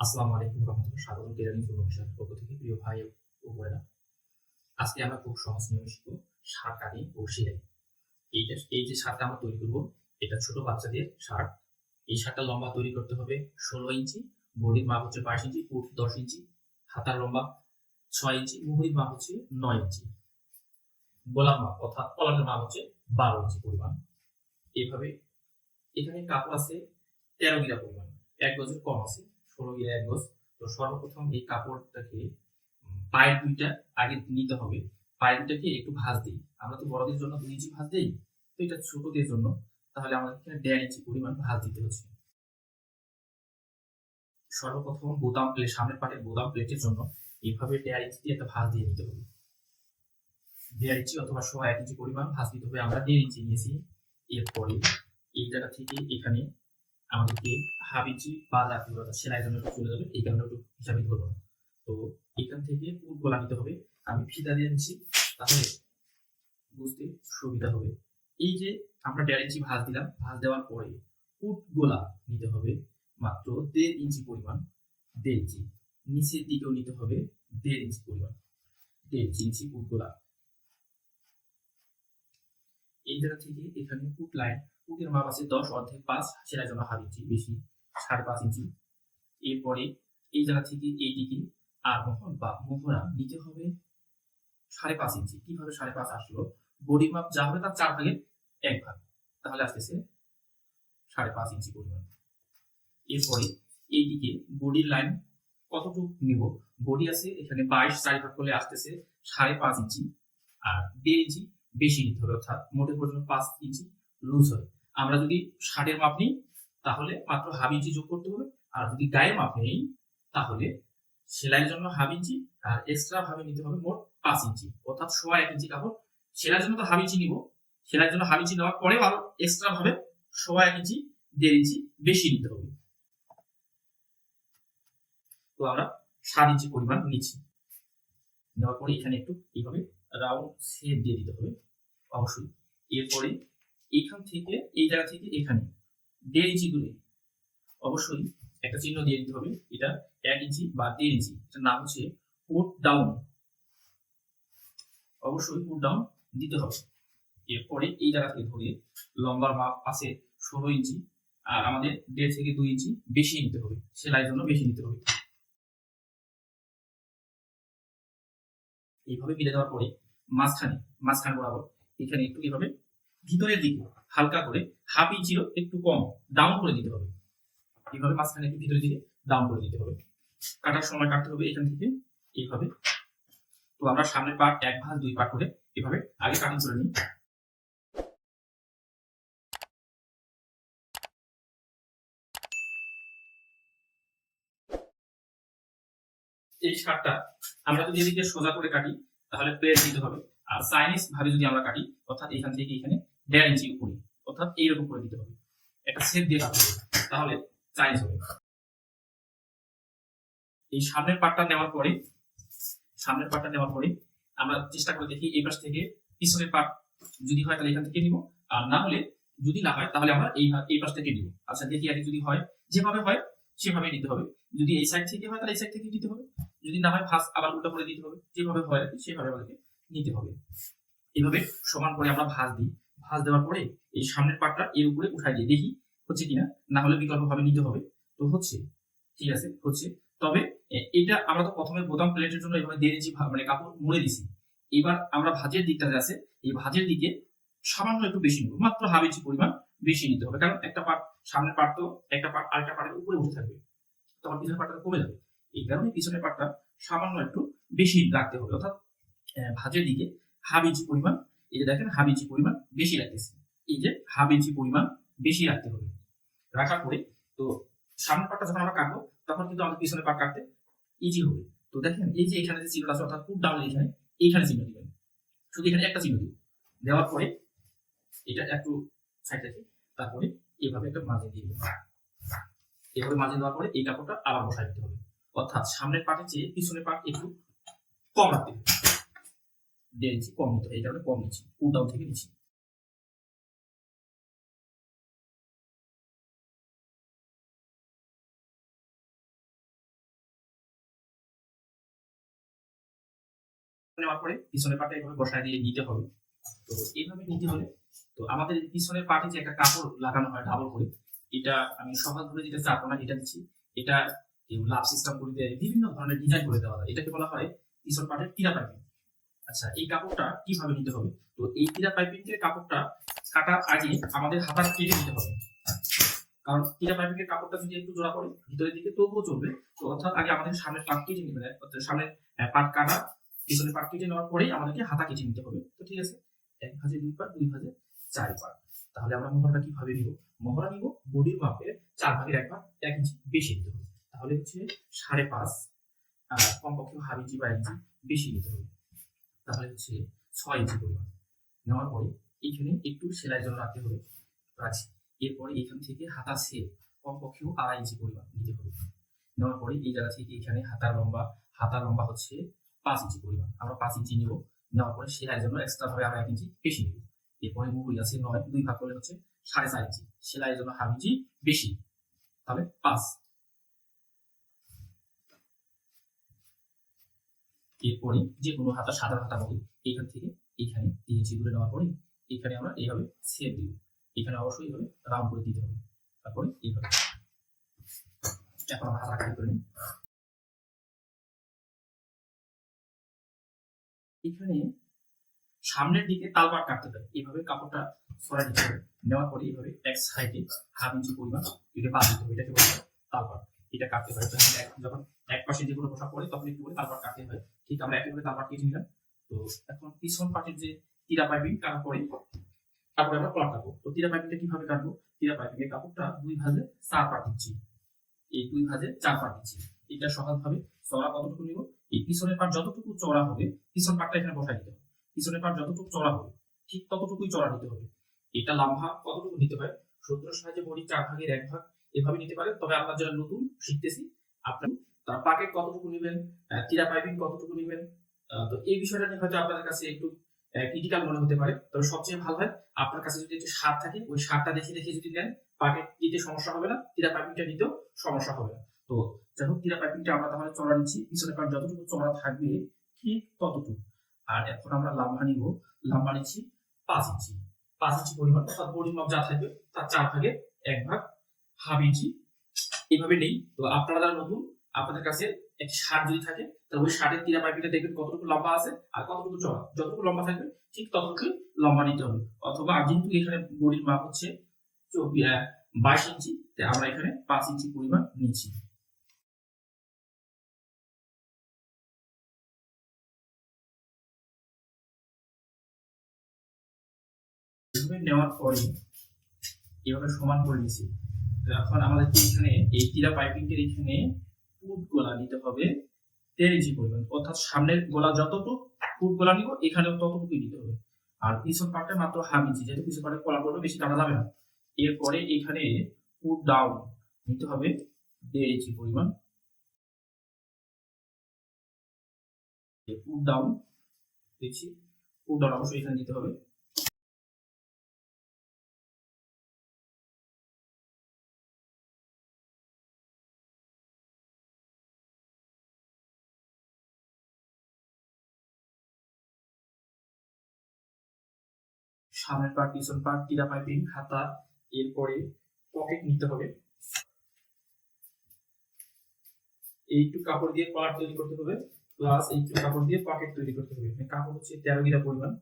আসসালামু আলাইকুম রহমতুল্লাহ স্বাগত টেরানি পূর্ণবিশ্বের পক্ষ থেকে প্রিয় ভাই ও বোনেরা। আজকে আমরা খুব সহজ নিয়মে শিখব শার্ট কাটিং ও সেলাই। এইটা, এই যে শার্টটা আমরা তৈরি করব, এটা ছোট বাচ্চাদের শার্ট এই শার্টটা লম্বা তৈরি করতে হবে ষোলো ইঞ্চি, বডির মাপ হচ্ছে বাইশ ইঞ্চি ফুট দশ ইঞ্চি, হাতার লম্বা ছয় ইঞ্চি, মুহুরির মাপ হচ্ছে নয় ইঞ্চি। গোলাম মাপ অর্থাৎ কলামের মাপ হচ্ছে বারো ইঞ্চি পরিমাণ। এইভাবে এখানে কাপড় আছে তেরো গিরা পরিমাণ, এক গজের কম আছে। ষোলো এক গজ তো সর্বপ্রথম এই কাপড়টাকে পায়ের দুইটা আগে নিতে হবে। পায়ের দুইটাকে একটু ভাঁজ আমরা তো বড়দের জন্য দুই ইঞ্চি ভাঁজ দিই, তো এটা ছোটদের জন্য। তাহলে আমাদের দেড় ইঞ্চি পরিমাণ ভাঁজ দিতে হচ্ছে। সর্বপ্রথম বোতাম প্লেট সামনের পাটের বোতাম প্লেটের জন্য এইভাবে দেড় ইঞ্চি দিয়ে একটা ভাঁজ দিয়ে নিতে হবে। দেড় ইঞ্চি অথবা সোয়া এক ইঞ্চি পরিমাণ ভাঁজ দিতে হবে। আমরা দেড় ইঞ্চি নিয়েছি। এরপরে এই থেকে এখানে আমাদেরকে ইঞ্চি বা সেলাই জন্য চলে যাবে, এই কারণে একটু হিসাবে ধরবো না। তো এখান থেকে পুট গোলা নিতে হবে। আমি ফিতা দিয়ে নিচ্ছি তাহলে বুঝতে সুবিধা হবে। এই যে আমরা দেড় ইঞ্চি ভাঁজ দিলাম, ভাঁজ দেওয়ার পরে পুট গোলা নিতে হবে মাত্র দেড় ইঞ্চি পরিমাণ, দেড় ইঞ্চি। নিচের দিকেও নিতে হবে দেড় ইঞ্চি পরিমাণ, দেড় ইঞ্চি পুট গোলা। এই জায়গা থেকে এখানে পুট লাইন পুটের মাপ আছে দশ, অর্ধেক পাঁচ, সেটার জন্য হাফ ইঞ্চি, বেশি, সাড়ে পাঁচ ইঞ্চি। এরপরে এই জায়গা থেকে এই দিকে আর মোহর বা মোহরা নিতে হবে সাড়ে পাঁচ ইঞ্চি। কীভাবে সাড়ে পাঁচ আসলো? বডি মাপ যা হবে তার চার ভাগের এক ভাগ। তাহলে আসতেছে সাড়ে পাঁচ ইঞ্চি পরিমাণ। এরপরে এইদিকে বডির লাইন কতটুকু নিব? বডি আছে, এখানে বাইশ, চারি ভাগ করলে আসতেছে সাড়ে পাঁচ ইঞ্চি। আর দেড় ইঞ্চি বেশি নিতে হবে, অর্থাৎ মোটে পর্যন্ত পাঁচ ইঞ্চি। লুজ হবে। আমরা যদি ষাটের মাপ নিই, তাহলে মাত্র হাফ ইঞ্চি যোগ করতে হবে। আর যদি গায়ের মাপ নেই, তাহলে সেলাইয়ের জন্য হাফ ইঞ্চি, আর এক্সট্রা ভাবে নিতে হবে মোট পাঁচ ইঞ্চি। অর্থাৎ সোয়া এক ইঞ্চি কাপড়। সেলাইয়ের জন্য তো হাফ ইঞ্চি নিব। সেলাইয়ের জন্য হাফ ইঞ্চি নেওয়ার পরেও আরও এক্সট্রা ভাবে সোয়া এক ইঞ্চি, দেড় ইঞ্চি বেশি নিতে হবে। তো আমরা সাত ইঞ্চি পরিমাণ নিচ্ছি। নেওয়ার পরে এখানে একটু এইভাবে রাউন্ড শেপ দিয়ে দিতে হবে। অবশ্যই। এরপরে এখান থেকে, এই জায়গা থেকে এখানে। দেড় ইঞ্চি দূরে। অবশ্যই একটা চিহ্ন দিয়ে দিতে হবে। এটা এক ইঞ্চি বা দেড় ইঞ্চি। এটার নাম হচ্ছে পুট ডাউন অবশ্যই পুট ডাউন দিতে হবে। এরপরে এই জায়গা থেকে ধরে লম্বার মাপ আছে ষোলো ইঞ্চি। আর আমাদের দেড় থেকে দুই ইঞ্চি বেশি নিতে হবে। সেলাইয়ের জন্য বেশি নিতে হবে। এইভাবে মিলে দেওয়ার পরে মাঝখানে মাঝখানে বরাবর এখানে একটু এইভাবে ভিতরের দিকে, হালকা করে হাফ ইঞ্চিরও একটু কম ডাউন করে দিতে হবে। এইভাবে মাঝখানে একটু ভিতরের দিকে ডাউন করে দিতে হবে। কাটার সময় কাটতে হবে এখান থেকে, এইভাবে। তো আমরা সামনের পার্ট এক ভাঁজ, দুই পার্ট করে এভাবে আগে কাটিং করে নিই। এই শার্টটা আমরা যদি এদিকে সোজা করে কাটি, তাহলে প্লেট দিতে হবে। আর চাইনিজ ভাবে যদি আমরা কাটি, অর্থাৎ এখান থেকে এখানে দেড় ইঞ্চি উপরে অর্থাৎ এইরকম করে দিতে হবে। একটা দিয়ে তাহলে হবে। এই সামনের পাটটা নেওয়ার পরে, সামনের পাটটা নেওয়ার পরে আমরা চেষ্টা করে দেখি এই পাশ থেকে পিছনের পাট যদি হয় তাহলে এখান থেকে নিব। আর না হলে যদি না হয় তাহলে আমরা এই এই পাশ থেকে নিব। আচ্ছা দেখি আগে যদি হয়, যেভাবে হয় সেভাবে নিতে হবে। যদি এই সাইড থেকে হয় তাহলে এই সাইড থেকে দিতে হবে। যদি না হয় ফার্স্ট আবার উল্টো করে দিতে হবে। যেভাবে হয় আর সেভাবে আমাদেরকে নিতে হবে। এইভাবে সমান করে আমরা ভাঁজ দিই। ভাঁজ দেওয়ার পরে এই সামনের পাটটা এর উপরে উঠাই দিই। দেখি হচ্ছে কিনা? না হলে বিকল্প ভাবে নিতে হবে। তো হচ্ছে, ঠিক আছে, হচ্ছে। তবে এটা আমরা তো প্রথমে বোতাম প্লেটের জন্য এভাবে ইঞ্চি ভা- মানে কাপড় মুড়ে দিছি এবার আমরা ভাজের দিকটা আছে, এই ভাজের দিকে সামান্য একটু বেশি নেব মাত্র হাফ ইঞ্চি পরিমাণ বেশি নিতে হবে। কারণ একটা পাট, সামনের পাট তো একটা পাট আরেকটা পাটের উপরে উঠে থাকবে। তখন পিছনের পাটটা কমে যাবে। এই কারণে পিছনের পাটটা সামান্য একটু বেশি রাখতে হবে। অর্থাৎ ভাজের দিকে হাফ ইঞ্চি পরিমাণ এই যে দেখেন, হাফ ইঞ্চি পরিমাণ বেশি রাখতেছি। এই যে হাফ ইঞ্চি পরিমাণ বেশি রাখতে হবে। রাখার পরে তো সামনের পাটটা যখন আমরা কাটবো, তখন কিন্তু আমাদের পিছনের পাট কাটতে ইজি হবে। তো দেখেন, এই যে এখানে যে চিহ্নটা আছে, অর্থাৎ পুট ডাউন এখানে এইখানে চিহ্ন দিবেন। শুধু এখানে একটা চিহ্ন দিব দেওয়ার পরে এটা একটু সাইড রেখে তারপরে এইভাবে একটা মাঝে দিয়ে দিবেন। এভাবে মাঝে দেওয়ার পরে এই কাপড়টা আবার বসাই দিতে হবে। অর্থাৎ সামনের পাটের চেয়ে পিছনের পাট একটু কম রাখতে হবে। দেড় কম হতো এই কারণে কম নিচ্ছি পুল ডাউন থেকে নিচ্ছি নেওয়ার পরে পিছনের পাটে এভাবে বসায় দিয়ে নিতে হবে। তো এইভাবে নিতে হলে, তো আমাদের পিছনের পাটে যে একটা কাপড় লাগানো হয় ডাবল করে, এটা আমি সহজভাবে যেটা চাপনা এটা দিচ্ছি, এটা লাভ সিস্টেম করে দেয় বিভিন্ন ধরনের ডিজাইন করে দেওয়া হয়। এটাকে বলা হয় পিছন পাটের কিরা পাইপিং আচ্ছা এই কাপড়টা কীভাবে নিতে হবে? তো এই টিরা পাইপিং এর কাপড়টা কাটার আগে আমাদের হাতার কেটে নিতে হবে। কারণ টিরা পাইপিং এর কাপড়টা যদি একটু জোড়া পড়ে ভিতরের দিকে তবুও চলবে। তো অর্থাৎ আগে আমাদের সামনের পাট কেটে নিতে হবে সামনের পাট কাটা, পিছনের পাট কেটে নেওয়ার পরেই আমাদেরকে হাতা কেটে নিতে হবে। তো ঠিক আছে? এক ভাজে দুই পাট দুই ভাজে চার পাট তাহলে আমরা মোহরটা কীভাবে নিব? মোহরা নিব বডির মাপের চার ভাগের এক ভাগ এক ইঞ্চি বেশি নিতে হবে। তাহলে হচ্ছে সাড়ে পাঁচ আর কমপক্ষে হাফ ইঞ্চি বা ইঞ্চি বেশি নিতে হবে। তাহলে হচ্ছে ছয় ইঞ্চি পরিমাণ। নেওয়ার পরে এইখানে একটু সেলাইয়ের জন্য রাখতে হবে। রাখছি। এরপরে এখান থেকে হাতা সেপ কমপক্ষেও আড়াই ইঞ্চি পরিমাণ নিতে হবে। নেওয়ার পরে এই জায়গা থেকে এখানে হাতার লম্বা হাতার লম্বা হচ্ছে পাঁচ ইঞ্চি পরিমাণ। আমরা পাঁচ ইঞ্চি নিব। নেওয়ার পরে সেলাইয়ের জন্য এক্সট্রা ভাবে আড়াই ইঞ্চি বেশি নিব। এরপরে মুহুরি আছে নয়, দুই ভাগ করলে হচ্ছে সাড়ে চার ইঞ্চি। সেলাইয়ের জন্য হাফ ইঞ্চি বেশি। তাহলে পাঁচ। এরপরে যে কোনো হাতা, সাদা হাতা হবে এইখান থেকে এইখানে তিন ইঞ্চি করে নেওয়ার পরে এখানে আমরা এইভাবে সেপ দিব। এখানে অবশ্যই এইভাবে রাউন্ড করে দিতে হবে। তারপরে এইভাবে এখন আমরা হাতা করে নিই। এখানে সামনের দিকে তালপাট কাটতে হবে। এইভাবে কাপড়টা হবে। নেওয়ার পরে এইভাবে এক সাইডে হাফ ইঞ্চি পরিমাণ এটা বাদ দিতে হবে। এটাকে তালপাট। এটা কাটতে হয় যখন এক পাশে যে কোনো পোশাক পরে তখন একটু করে তালপাট কাটতে হয়। ঠিক আমরা একইভাবে তালপাট কেটে নিলাম তো এখন পিছন পাটের যে তীরা পাইপিং কাটা পরে তারপরে আমরা কলার কাটবো। তো তীরা পাইপিংটা কীভাবে কাটবো? তীরা পাইপিং এর কাপড়টা দুই ভাজে চার পাট দিচ্ছি। এই দুই ভাজে চার পাট দিচ্ছি। এটা সহজ ভাবে চড়া কতটুকু নিব? এই পিছনের পাট যতটুকু চড়া হবে, পিছন পাটটা এখানে বসাই দিতে হবে। পিছনের পাট যতটুকু চড়া হবে, ঠিক ততটুকুই চড়া নিতে হবে। এটা লম্বা কতটুকু নিতে হয় সূত্রের সাহায্যে বডি চার ভাগের এক ভাগ। এভাবে নিতে পারেন। তবে আপনার যারা নতুন, শিখতেছি, আপনার তার পাকেট কতটুকু নেবেন তীরা পাইপিং কতটুকু নেবেন তো এই বিষয়টা নিয়ে হয়তো আপনাদের কাছে একটু ক্রিটিক্যাল মনে হতে পারে। তবে সবচেয়ে ভালো হয় আপনার কাছে যদি একটু সার থাকে, ওই সারটা দেখে দেখে যদি নেন পাকেট দিতে সমস্যা হবে না, তীরা পাইপিংটা নিতেও সমস্যা হবে না। তো যাই হোক, তীরা পাইপিংটা আমরা তাহলে চড়া নিচ্ছি। পিছনে পাট যতটুকু চড়া থাকবে, ঠিক ততটুকু। আর এখন আমরা লাম্বা নিব। লাম্বা নিচ্ছি পাঁচ ইঞ্চি। পাঁচ ইঞ্চি পরিমাণ, অর্থাৎ বডির মাপ যা থাকবে, তার চার ভাগে এক ভাগ হাফ ইঞ্চি। এইভাবে নেই। তো আপনারা যারা নতুন আপনাদের কাছে একটি শার্ট যদি থাকে, তাহলে ওই শার্টের তীরা পাইপিটা দেখবেন কতটুকু লম্বা আছে আর কতটুকু চড়া যতটুকু লম্বা থাকবে, ঠিক ততটুকুই লম্বা নিতে হবে। অথবা যেহেতু এখানে বডির মাপ হচ্ছে বাইশ ইঞ্চি, তাই আমরা এখানে পাঁচ ইঞ্চি পরিমাণ নিচ্ছি। নেওয়ার পরে এভাবে সমান করে নিয়েছি এখন আমাদেরকে এখানে এই তীরা পাইপিংয়ের এখানে ফুট গোলা নিতে হবে দেড় ইঞ্চি পরিমাণ। অর্থাৎ সামনের গোলা যতটুকু ফুট গোলা নিব, এখানেও ততটুকুই নিতে হবে। আর পিছন পাটে মাত্র হাফ ইঞ্চি, যেহেতু পিছন পাটে কলা করলে বেশি কাটা যাবে না। এরপরে এখানে ফুট ডাউন নিতে হবে দেড় ইঞ্চি পরিমাণ। ফুট ডাউন, দেখছি। ফুট ডাউন অবশ্যই এখানে নিতে হবে। সামনের পার্ট পিছন পার্ট টিরা পাইপিং হাতা, এরপরে পকেট নিতে হবে। এইটু কাপড় দিয়ে পার্ট তৈরি করতে হবে প্লাস এইটু কাপড় দিয়ে পকেট তৈরি করতে হবে। মানে কাপড় হচ্ছে তেরো গিরা পরিমাণ।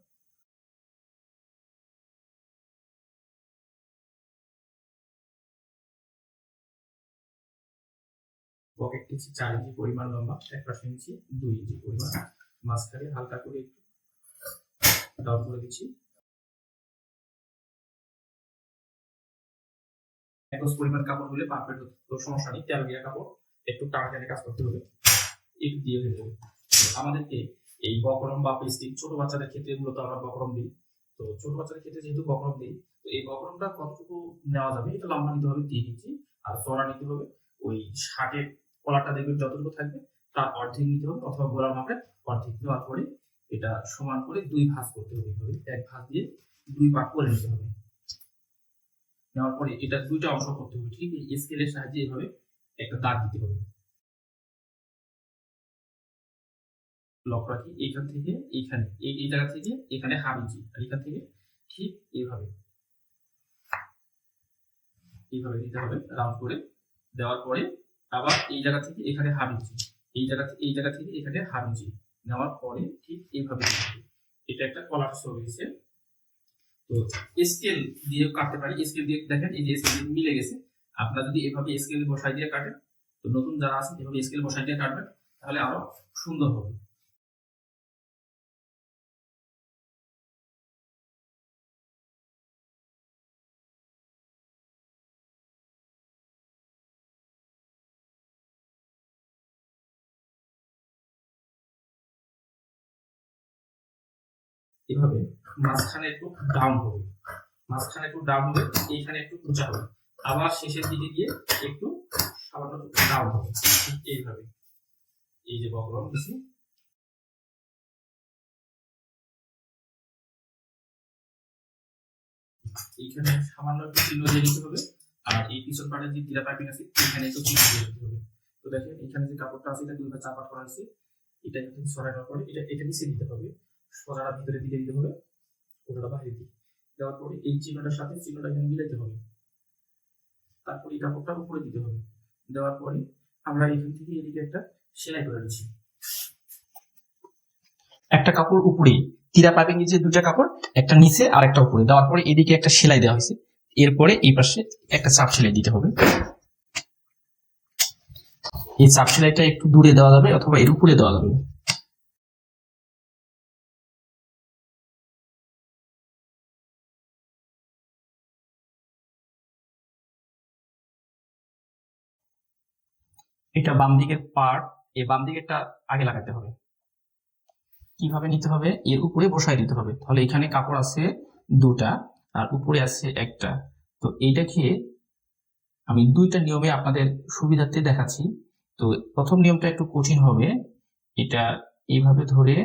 পকেট হচ্ছে চার ইঞ্চি পরিমাণ লম্বা, এক পাশে ইঞ্চি, দুই ইঞ্চি পরিমাণ। মাঝখানে হালকা করে একটু ডাউন করে দিচ্ছি। একজ পরিমাণ কাপড় হলে পারফেক্ট তো সমস্যা নেই তেরো গিরা কাপড়, একটু টানা টেনে কাজ করতে হবে। একটু দিয়ে যাবে আমাদেরকে এই বকরম বা পেস্টিং ছোট বাচ্চাদের ক্ষেত্রে মূলত আমরা বকরম দিই। তো ছোট বাচ্চাদের ক্ষেত্রে যেহেতু বকরম দিই, তো এই বকরমটা কতটুকু নেওয়া যাবে এটা লম্বা নিতে হবে তিন ইঞ্চি, আর চড়া নিতে হবে। ওই শার্টের কলারটা দেখবেন যতটুকু থাকবে, তার অর্ধেক নিতে হবে অথবা গোলার মাপের অর্ধেক নেওয়ার পরে এটা সমান করে দুই ভাঁজ করতে হবে এক ভাঁজ দিয়ে দুই ভাগ করে নিতে হবে। নেওয়ার পরে এটা দুইটা অংশ করতে হবে, ঠিক এই স্কেলের সাহায্যে এভাবে একটা দাগ দিতে হবে। লক্ষ্য রাখি, এইখান থেকে এইখানে, এই এই জায়গা থেকে এখানে হাফ ইঞ্চি, আর এখান থেকে ঠিক এইভাবে। এইভাবে দিতে হবে রাউন্ড করে দেওয়ার পরে আবার এই জায়গা থেকে এখানে হাফ ইঞ্চি, এই জায়গা এই জায়গা থেকে এখানে হাফ ইঞ্চি, নেওয়ার পরে ঠিক এইভাবে এটা একটা কলার হয়ে গেছে তো স্কেল দিয়ে কাটতে পারি স্কেল দিয়ে দেখেন, এই যে স্কেল মিলে গেছে। আপনারা যদি এভাবে স্কেল বসাই দিয়ে কাটেন, তো নতুন যারা আছে এভাবে স্কেল বসাই দিয়ে কাটবেন, তাহলে আরও সুন্দর হবে। এভাবে মাঝখানে একটু ডাউন হবে। মাঝখানে একটু ডাউন হবে, এইখানে একটু উঁচা হবে। আবার শেষের দিকে গিয়ে একটু সামান্য ডাউন হবে। এইভাবে। এই যে বক্রম দিছি এইখানে সামান্য একটু চিহ্ন দিয়ে দিতে হবে। আর এই পিছন পাড়ে যে টিরা পাইপিং আছে এখানে একটু চিহ্ন দিয়ে হবে। তো দেখেন এখানে যে কাপড়টা আছে, এটা দুইবার চাপাট করা আছে এটা সরানোর পরে এটা এটা নিচে দিতে হবে। ভিতরের দিকে দিতে হবে ওটা দিকে। দেওয়ার পরে এই চিহ্নটার সাথে চিহ্নটা এখানে হবে। এই কাপড়টা উপরে দিতে হবে। দেওয়ার পরে আমরা এখান থেকে এদিকে একটা সেলাই করে নিচ্ছি। একটা কাপড় উপরে, তীরা পাইপিং যে দুটা কাপড়, একটা নিচে আর একটা উপরে। দেওয়ার পরে এদিকে একটা সেলাই দেওয়া হয়েছে। এরপরে এই পাশে একটা চাপ সেলাই দিতে হবে। এই চাপ সেলাইটা একটু দূরে দেওয়া যাবে অথবা এর উপরে দেওয়া যাবে। এটা বাম দিকের পার্ট এই বাম দিকেরটা আগে লাগাতে হবে। কীভাবে নিতে হবে? এর উপরে বসায় দিতে হবে। তাহলে এখানে কাপড় আছে দুটা আর উপরে আছে একটা। তো এইটাকে আমি দুইটা নিয়মে আপনাদের সুবিধার্থে দেখাচ্ছি। তো প্রথম নিয়মটা একটু কঠিন হবে। এটা এইভাবে ধরে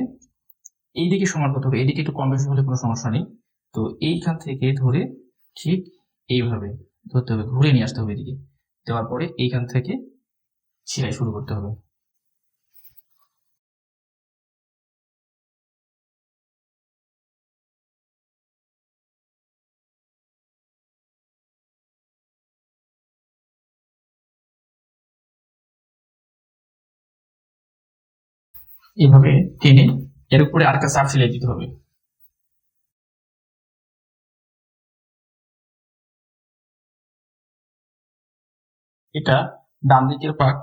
এই দিকে সমান করতে হবে। এইদিকে একটু কম বেশি হলে কোনো সমস্যা নেই। তো এইখান থেকে ধরে ঠিক এইভাবে ধরতে হবে। ঘুরে নিয়ে আসতে হবে এদিকে দেওয়ার পরে এইখান থেকে সেলাই শুরু করতে হবে। এভাবে টেনে এর উপরে আরেকটা চাপ সেলাই দিতে হবে। এটা ডান দিকের পাক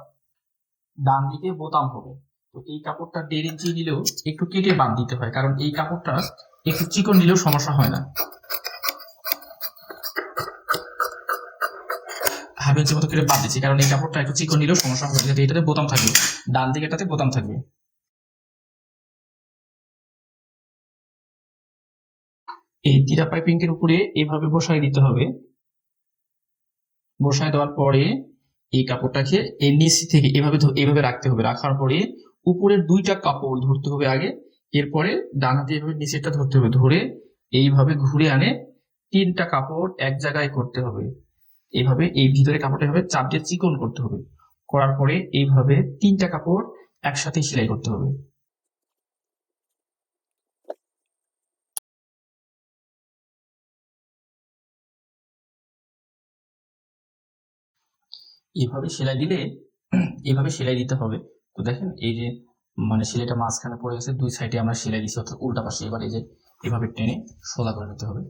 ডান দিকে বোতাম হবে। তো এই কাপড়টা দেড় ইঞ্চি নিলেও একটু কেটে বাদ দিতে হয়, কারণ এই কাপড়টা একটু চিকন নিলেও সমস্যা হয় না। হাফ ইঞ্চি মতো কেটে বাদ দিচ্ছি, কারণ এই কাপড়টা একটু চিকন নিলেও সমস্যা হবে, যেহেতু এটাতে বোতাম থাকবে। ডান দিকেটাতে বোতাম থাকবে। এই তীরা পাইপিং এর উপরে এভাবে বসায় দিতে হবে। বসায় দেওয়ার পরে এই কাপড়টাকে এর নিচ থেকে এভাবে এভাবে রাখতে হবে। রাখার পরে উপরের দুইটা কাপড় ধরতে হবে আগে। এরপরে ডান হাতে এভাবে নিচেরটা ধরতে হবে। ধরে এইভাবে ঘুরে আনে তিনটা কাপড় এক জায়গায় করতে হবে। এভাবে এই ভিতরে কাপড়টা এভাবে চাপ দিয়ে চিকন করতে হবে। করার পরে এইভাবে তিনটা কাপড় একসাথে সেলাই করতে হবে। এভাবে সেলাই দিলে, এভাবে সেলাই দিতে হবে। তো দেখেন, এই যে মানে সেলাইটা মাঝখানে পড়ে গেছে, দুই সাইডে আমরা সেলাই দিচ্ছি অর্থাৎ উল্টা পাশে। এবার এই যে, এভাবে টেনে সোজা করে নিতে হবে।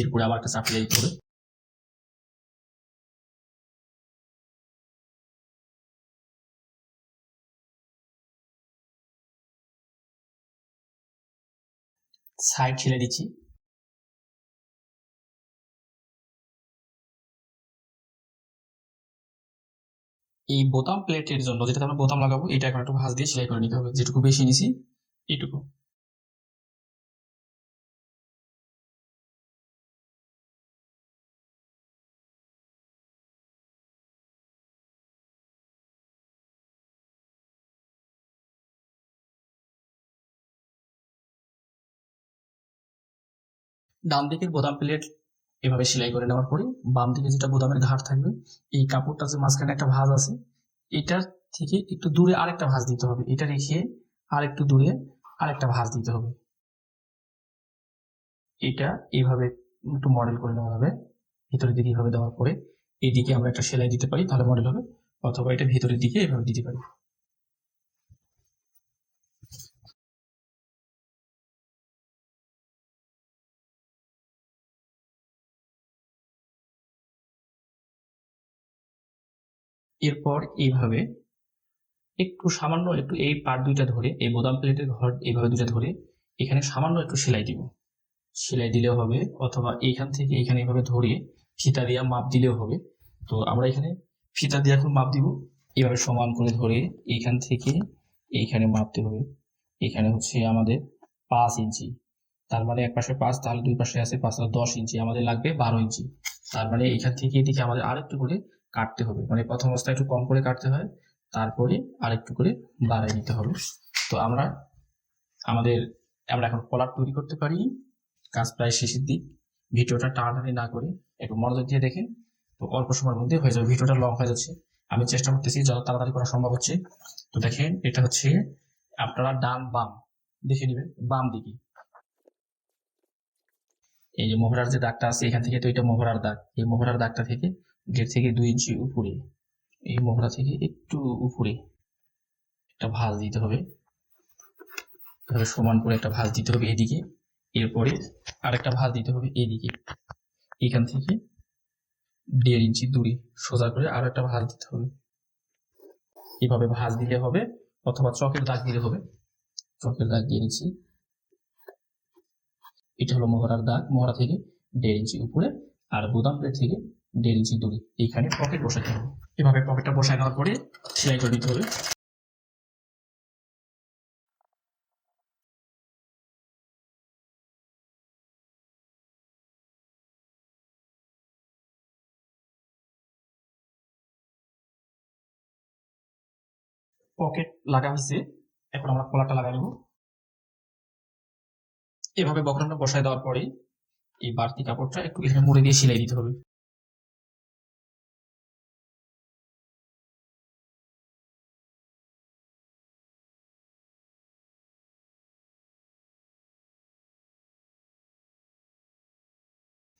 এরপরে আবার একটা চাপ সেলাই দিতে হবে। সাইড সেলাই দিচ্ছি। এই বোতাম প্লেটের জন্য যেটাতে আমরা বোতাম লাগাবো, এটা এখন একটু ভাঁজ দিয়ে সেলাই করে নিতে হবে। যেটুকু বেশি নিছি, এইটুকু। ডান দিকের বোতাম প্লেট এভাবে সেলাই করে নেওয়ার পরে বাম দিকে যেটা বোতামের ঘাট থাকবে, এই কাপড়টা যে মাঝখানে একটা ভাঁজ আছে, এটার থেকে একটু দূরে আরেকটা ভাঁজ দিতে হবে। এটা রেখে আর একটু দূরে আরেকটা ভাঁজ দিতে হবে। এটা এইভাবে একটু মডেল করে নেওয়া হবে ভিতরের দিকে এইভাবে দেওয়ার পরে এদিকে আমরা একটা সেলাই দিতে পারি, তাহলে মডেল হবে। অথবা এটা ভিতরের দিকে এভাবে দিতে পারি। এরপর এইভাবে একটু সামান্য একটু এই পার্ট দুইটা ধরে, এই বোতাম প্লেটের ঘর এইভাবে দুইটা ধরে, এখানে সামান্য একটু সেলাই দিব। সেলাই দিলেও হবে অথবা এইখান থেকে এখানে এইভাবে ধরে ফিতা দিয়ে মাপ দিলেও হবে। তো আমরা এখানে ফিতা দিয়ে এখন মাপ দিব। এভাবে সমান করে ধরে এইখান থেকে এইখানে মাপতে হবে। এখানে হচ্ছে আমাদের পাঁচ ইঞ্চি। তার মানে এক পাশে পাঁচ, তাহলে দুই পাশে আছে পাঁচ দশ ইঞ্চি। আমাদের লাগবে বারো ইঞ্চি। তার মানে এখান থেকে এদিকে আমাদের আরেকটু করে কাটতে হবে। মানে প্রথম অবস্থায় একটু কম করে কাটতে হয়, তারপরে আরেকটু করে বাড়াই নিতে হবে। তো আমরা, আমাদের, আমরা এখন কলার তৈরি করতে পারি। কাজ প্রায় শেষের দিক। ভিডিওটা টানাটানি না করে একটু মনোযোগ দিয়ে দেখেন। তো অল্প সময়ের মধ্যে হয়ে যাবে। ভিডিওটা লং হয়ে যাচ্ছে। আমি চেষ্টা করতেছি যত তাড়াতাড়ি করা সম্ভব হচ্ছে। তো দেখেন, এটা হচ্ছে আপনারা ডান বাম। দেখে নেবেন, বাম দিকে। এই যে মোহরার যে দাগটা আছে, এখান থেকে তো এটা মোহরার দাগ। এই মোহরার দাগটা থেকে গেট থেকে দুই ইঞ্চি উপরে, এই মোহরা থেকে একটু উপরে একটা ভাঁজ দিতে হবে। এভাবে সমান করে একটা ভাঁজ দিতে হবে এদিকে, এরপরে আরেকটা ভাঁজ দিতে হবে এদিকে। এখান থেকে দেড় ইঞ্চি দূরে সোজা করে আর একটা ভাঁজ দিতে হবে। এভাবে ভাঁজ দিলে হবে অথবা চকের দাগ দিলে হবে। চকের দাগ দিয়ে নিচ্ছি এটা হলো মোহরার দাগ, মোহরা থেকে দেড় ইঞ্চি উপরে আর প্লেট থেকে দেড় ইঞ্চি দূরে। এইখানে পকেট বসাতে হবে। এভাবে পকেটটা বসায় নেওয়ার পরে সেলাই করে দিতে হবে। পকেট লাগা হয়েছে। এখন আমরা কলারটা লাগাই নেব। এভাবে বকরাটা বসায় দেওয়ার পরে এই বাড়তি কাপড়টা একটু এখানে মুড়ে দিয়ে সেলাই দিতে হবে।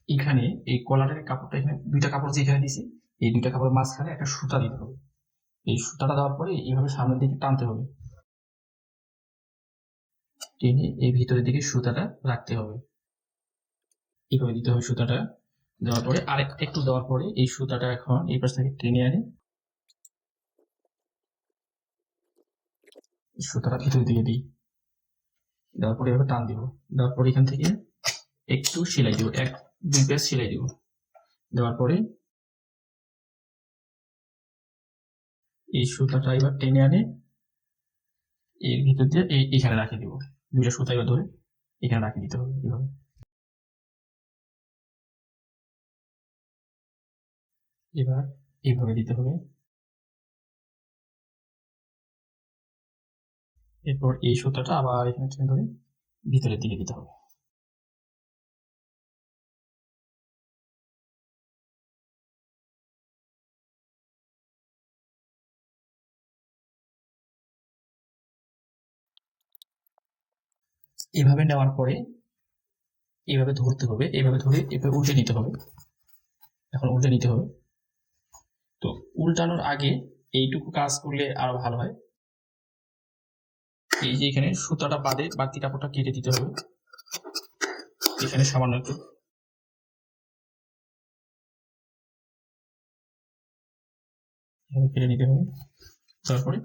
এখানে এই কলারের কাপড়টা এখানে, দুইটা কাপড় যে এখানে দিছি এই দুইটা কাপড়ের মাঝখানে একটা সুতা দিতে হবে। এই সুতাটা দেওয়ার পরে এইভাবে সামনের দিকে টানতে হবে। টেনে এই ভিতরের দিকে সুতাটা রাখতে হবে। এইভাবে দিতে হবে সুতাটা। দেওয়ার পরে আরেক, একটু দেওয়ার পরে এই সুতাটা এখন এই পাশ থেকে টেনে আনে। সুতাটা ভিতরের দিকে দিই। দেওয়ার পরে এভাবে টান দিব। দেওয়ার পরে এখান থেকে একটু সেলাই দিব। এক দুই পেজ সেলাই দিব। দেওয়ার পরে এই সুতাটা এবার টেনে আনে। এর ভিতর দিয়ে এখানে রাখে দিব। দুইটা সুতা এবার ধরে এখানে রাখি দিতে হবে এইভাবে এবার এইভাবে দিতে হবে। এরপর এই সুতাটা আবার এখানে টেনে ধরে ভিতরের দিকে দিতে হবে। এভাবে নেওয়ার পরে এইভাবে ধরতে হবে এইভাবে ধরে এভাবে উল্টে নিতে হবে। এখন উল্টে নিতে হবে। তো উল্টানোর আগে এইটুকু কাজ করলে আরও ভালো হয়। এই যে এখানে সুতাটা বাদে বাড়তি কাপড়টা কেটে দিতে হবে। এখানে সামান্য একটু। কেটে নিতে হবে। তারপরে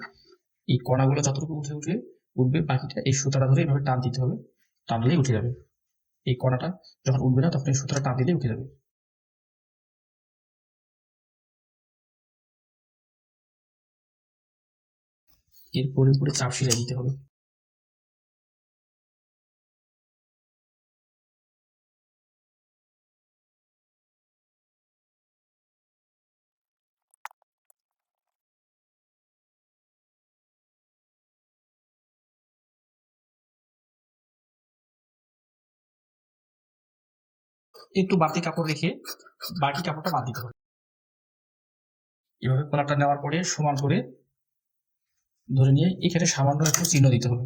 এই কণাগুলো যতটুকু উঠে উঠে উঠবে, বাকিটা এই সুতাটা ধরে এভাবে টান দিতে হবে টানলেই উঠে যাবে। এই কণাটা যখন উঠবে না, তখন এই সুতাটা টান দিলেই উঠে যাবে। এরপরে উপরে চাপ সেলাই দিতে হবে। একটু বাড়তি কাপড় রেখে বাকি কাপড়টা বাদ দিতে হবে। এভাবে কলারটা নেওয়ার পরে সমান করে ধরে নিয়ে এখানে সামান্য একটু চিহ্ন দিতে হবে।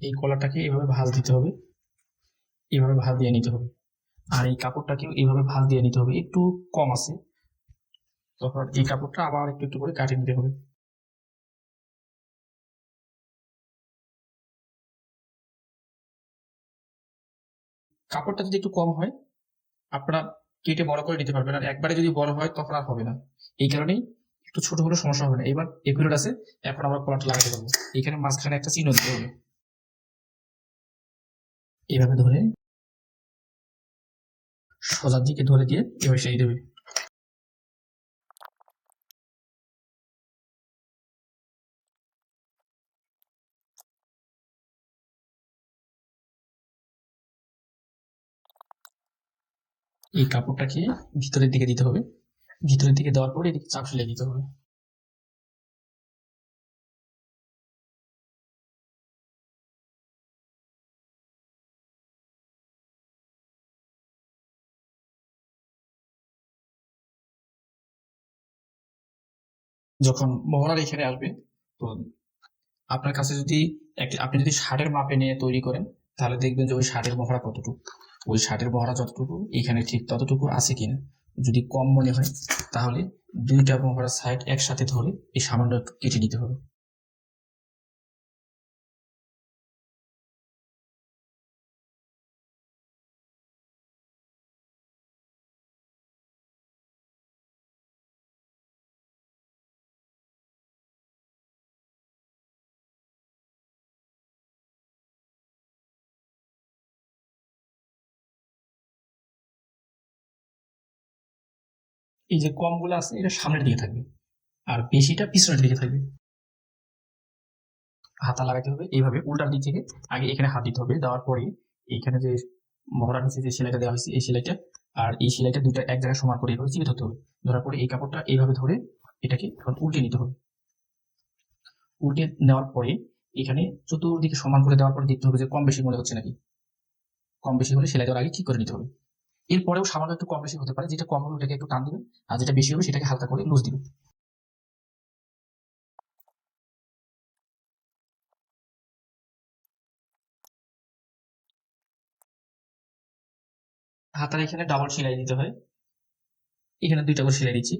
এই কলারটাকে এভাবে ভাঁজ দিতে হবে। এভাবে ভাঁজ দিয়ে নিতে হবে। আর এই কাপড়টাকেও এইভাবে ভাঁজ দিয়ে নিতে হবে। একটু কম আছে। তখন এই কাপড়টা আবার একটু একটু করে কাটিয়ে নিতে হবে। কাপড়টা যদি একটু কম হয়, আপনারা কেটে বড় করে নিতে পারবেন। আর একবারে যদি বড় হয়, তখন আর হবে না। এই কারণেই একটু ছোট হলে সমস্যা হবে না। এবার এপিলোড আছে, এখন আমরা কলাটা লাগাতে পারব। এখানে মাঝখানে একটা চিহ্ন দিতে হবে। এইভাবে ধরে সোজার দিকে ধরে দিয়ে এভাবে সেই দেবে। এই কাপড়টাকে ভিতরের দিকে দিতে হবে। ভিতরের দিকে দেওয়ার পরে এদিকে চাপ সেলাই দিতে হবে। যখন মহড়ার এখানে আসবে, তো আপনার কাছে যদি আপনি যদি শার্টের মাপে নিয়ে তৈরি করেন, তাহলে দেখবেন যে ওই ষাটের মহড়া কতটুকু। ওই ষাটের বহরা যতটুকু, এখানে ঠিক ততটুকু আছে কিনা, যদি কম মনে হয়, তাহলে দুইটা বহরা সাইড একসাথে ধরে এই সামান্য কেটে নিতে হবে। এই যে কমগুলো আছে, এটা সামনের দিকে থাকবে। আর বেশিটা পিছনের দিকে থাকবে। হাতা লাগাতে হবে। এইভাবে উল্টার দিক থেকে আগে এখানে হাত দিতে হবে। দেওয়ার পরে এইখানে যে মহড়ার নিচে যে সেলাইটা দেওয়া হয়েছে, এই সেলাইটা আর এই সেলাইটা দুইটা এক জায়গায় সমান করে এইভাবে চিপে ধরতে হবে। ধরার পরে এই কাপড়টা এইভাবে ধরে এটাকে এখন উল্টে নিতে হবে। উল্টে নেওয়ার পরে এখানে চতুর্দিকে সমান করে দেওয়ার পরে দেখতে হবে যে কম বেশি মনে হচ্ছে নাকি। কম বেশি হলে সেলাই দেওয়ার আগে ঠিক করে নিতে হবে। এরপরেও সামান্য একটু কম বেশি হতে পারে, যেটা কম হবে ওটাকে একটু টান দিবেন আর যেটা বেশি হবে সেটাকে হালকা করে লুজ দিবেন হাতার এখানে ডাবল সেলাই দিতে হয়। এখানে দুইটা করে সেলাই দিচ্ছি।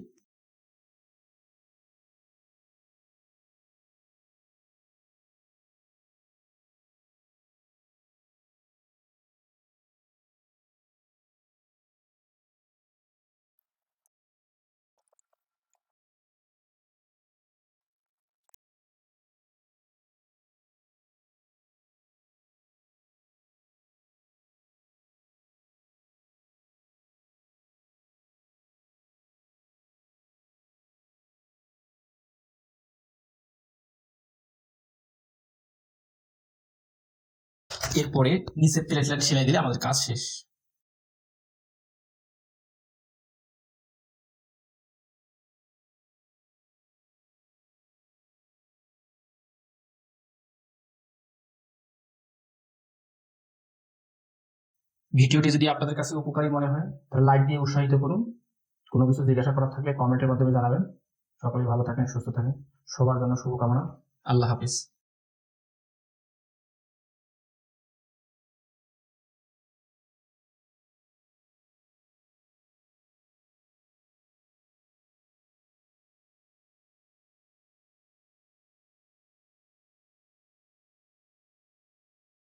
এরপরে নিচে প্লেট প্লেট সেলাই দিলে আমাদের কাজ শেষ। ভিডিওটি যদি আপনাদের কাছে উপকারী মনে হয়, তাহলে লাইক দিয়ে উৎসাহিত করুন। কোনো কিছু জিজ্ঞাসা করার থাকলে কমেন্টের মাধ্যমে জানাবেন। সকলেই ভালো থাকেন, সুস্থ থাকেন। সবার জন্য শুভকামনা। আল্লাহ হাফিজ।